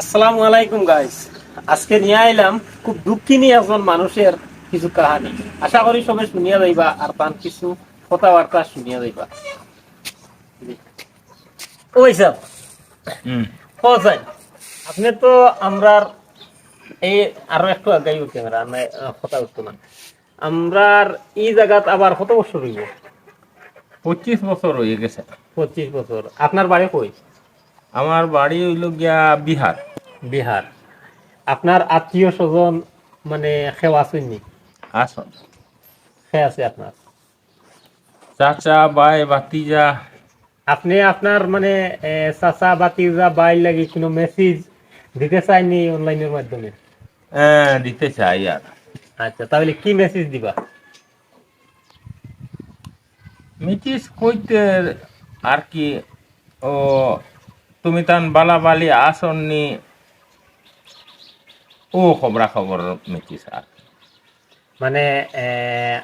আসসালামু আলাইকুম গাইস আজকে নিয়ে আইলাম খুব দুঃখিনী একজন মানুষের কিছু কাহানি। আশা করি সবাই শুনিয়া যাইবা আর তার কিছু কথাবার্তা শুনিয়া যাইবা। ওই স্যার হোসেন আপনি তো আমরার এই আরও একটু আগাই ক্যামেরা না কথা উঠতো না। আমরার এই জায়গাত আবার কত বছর হইব? পঁচিশ বছর হয়ে গেছে। পঁচিশ বছর। আপনার বাড়ি কই? আমার বাড়ি হইল গিয়া বিহার। বিহার। আপনার আত্মীয় স্বজন মানে খেওয়া শুননি আসন খে আছে আপনার? চাচা বাই বাতিজা আপনি আপনার মানে চাচা বাতিজা বাই লাগি কোনো মেসেজ দিতে চাইনি অনলাইনের মাধ্যমে? হ্যাঁ, দিতে চাই আর। আচ্ছা তাহলে কি মেসেজ দিবা? মিটিস কইতে আর কি ও তুমি তান বালা বালি আসন নি ও খবরা খবর মিটিস আর মানে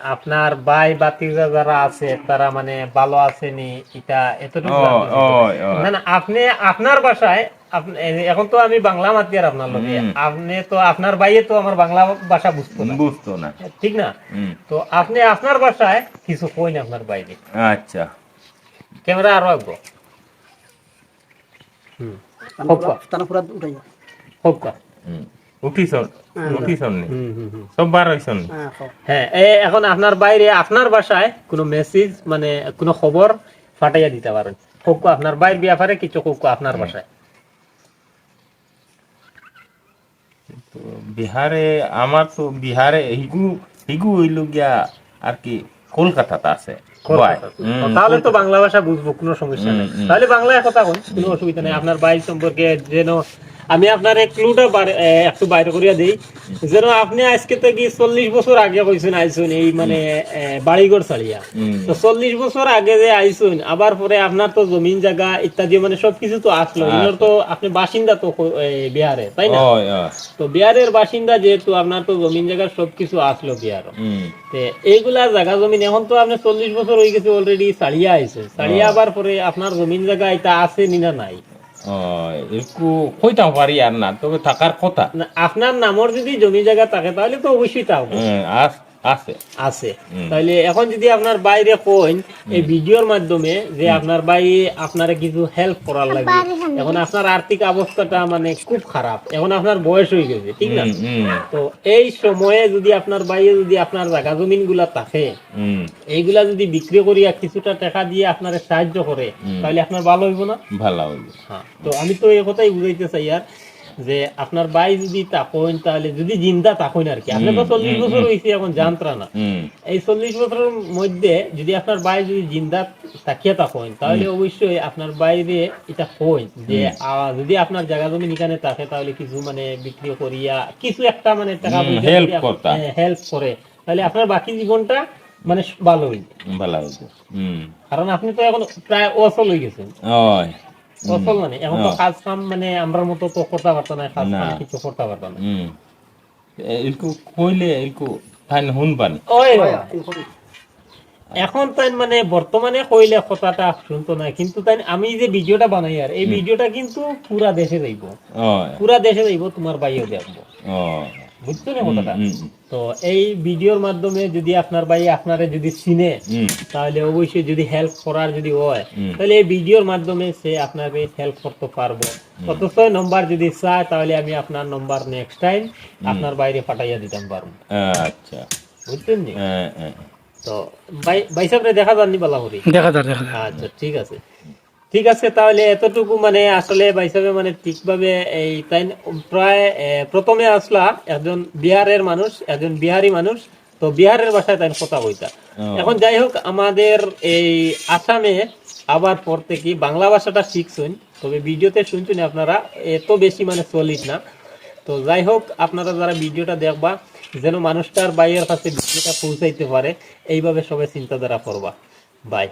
আপনার বাই বাতিজা যারা আছে তারা মানে ভালো আসেনি এটা এতটুকু না না আপনি আপনার বাসায় আপনি- এখন তো আমি বাংলা মাতি আর আপনার লগে। আপনি তো আপনার বাইয়ে তো আমার বাংলা ভাষা বুঝতো না। বুঝতো না। ঠিক না? হুম, তো আপনি আপনার বাসায় কিছু কইন আপনার বাইরে আচ্ছা। ক্যামেরা আরও আঁকবো। হুম। হোক কা, তানাপুরা উঠাই। হোক হুম। উঠিছন উঠিছন হইছন হ্যাঁ। হ্যাঁ এখন আপনার বাইরে আপনার বাসায় কোনো মেসেজ মানে কোনো খবর ফাটাইয়া দিতে পারেন হোক আপনার বাইর ব্যাপারে কিছু হোক আপনার বাসায় তো বিহারে আমার তো বিহারে হিগু হিগু হইল গিয়া আর কি কলকাতাতে আছে। তাহলে তো বাংলা ভাষা বুঝব কোনো সমস্যা নেই। তাহলে বাংলায় কথা কোন কোনো অসুবিধা নেই। আপনার বাইর সম্পর্কে যেন আমি আপনার এক ক্লুটা একটু বাইরে করিয়া দিই। যেন আপনি আজকে থেকে চল্লিশ বছর আগে কইছেন আইসুন এই মানে বাড়িঘর ছাড়িয়া। তো চল্লিশ বছর আগে যে আইসুন আবার পরে আপনার তো জমিন জায়গা ইত্যাদি মানে সবকিছু তো আসলো। এগুলোর তো আপনি বাসিন্দা তো বিহারে তাই না। তো বিহারের বাসিন্দা যেহেতু আপনার তো জমিন জায়গার সবকিছু আসলো বিহার এইগুলা জায়গা জমিন এখন তো আপনি চল্লিশ বছর হয়ে গেছে অলরেডি ছাড়িয়া আইছে ছাড়িয়া আবার পরে আপনার জমিন জায়গা এটা আছে নি না নাই। একটু কইতাম পারি আর না তবে থাকার কথা। আপনার নামর যদি জমি জায়গা থাকে তাহলে তো অবশ্যই থাকবে আছে। আছে। তাহলে এখন যদি আপনার বাইরে কইন এই ভিডিওর মাধ্যমে যে আপনার ভাই আপনারে কিছু হেল্প করার লাগে এখন আপনার আর্থিক অবস্থাটা মানে খুব খারাপ। এখন আপনার বয়স হয়ে গেছে ঠিক না? তো এই সময়ে যদি আপনার বাইরে যদি আপনার জায়গা জমিনগুলা থাকে এইগুলা যদি বিক্রি করিয়া কিছুটা টাকা দিয়ে আপনার সাহায্য করে তাহলে আপনার ভালো হইব না? ভালো হইল হ্যাঁ তো আমি তো এই কথাই বুঝাইতে চাই আর। যে আপনার ভাই যদি তাকইন তাহলে যদি জিন্দা তাকইন আর কি। আপনি তো চল্লিশ বছর হয়েছে এখন জানত্রা না এই চল্লিশ বছরের মধ্যে যদি আপনার ভাই যদি জিন্দা তাকিয়ে তাকইন তাহলে অবশ্যই আপনার বাইরে এটা কইন যে যদি আপনার জায়গা জমি এখানে থাকে তাহলে কিছু মানে বিক্রি করিয়া কিছু একটা মানে টাকা করতা। হ্যাঁ, হেল্প করে তাহলে আপনার বাকি জীবনটা মানে ভালো হইবে। ভালো হুম, কারণ আপনি তো এখন প্রায় অচল হয়ে গেছেন। মানে এখন তো। কাজ কাম মানে আমরার মতো তো করতে পারতো না কাজ কাম কিছু করতে পারতো না। এলকু কইলে এলকু ফাইন শুনবান ওই এখন তাই মানে বর্তমানে কইলে কথাটা শুনতো না কিন্তু তাই আমি যে ভিডিওটা বানাই আর এই ভিডিওটা কিন্তু পুরা দেশে যাইব। পুরা দেশে যাইব তোমার বাইও দেখব ওই, বুঝছ না কথাটা তো এই ভিডিওর মাধ্যমে যদি আপনার ভাই আপনারে যদি চিনে তাহলে অবশ্যই যদি হেল্প করার যদি হয় তাহলে এই ভিডিওর মাধ্যমে সে আপনাকে হেল্প করতে পারব। অথচ নম্বর যদি চায় তাহলে আমি আপনার নম্বর নেক্সট টাইম আপনার বাইরে পাঠাইয়া দিতাম পারব। আচ্ছা। বুঝছেন নি? হ্যাঁ, হ্যাঁ। তো ভাই ভাই সাহেবরে দেখা যাননি বলা করি দেখা যাক দেখা আচ্ছা ঠিক আছে। ঠিক আছে তাহলে এতটুকু মানে আসলে ভাই সাহেব মানে ঠিকভাবে এই তাই প্রায় প্রথমে আসলা একজন বিহারের মানুষ একজন বিহারি মানুষ তো বিহারের ভাষায় তাই কথা কইতা। এখন যাই হোক আমাদের এই আসামে আবার পর থেকে বাংলা ভাষাটা শিখছেন তবে ভিডিওতে শুনছেন আপনারা এত বেশি মানে সলিড না। তো যাই হোক আপনারা যারা ভিডিওটা দেখবা যেন মানুষটার বাইরের কাছে ভিডিওটা পৌঁছাইতে পারে এইভাবে সবাই চিন্তাধারা করবা। বাই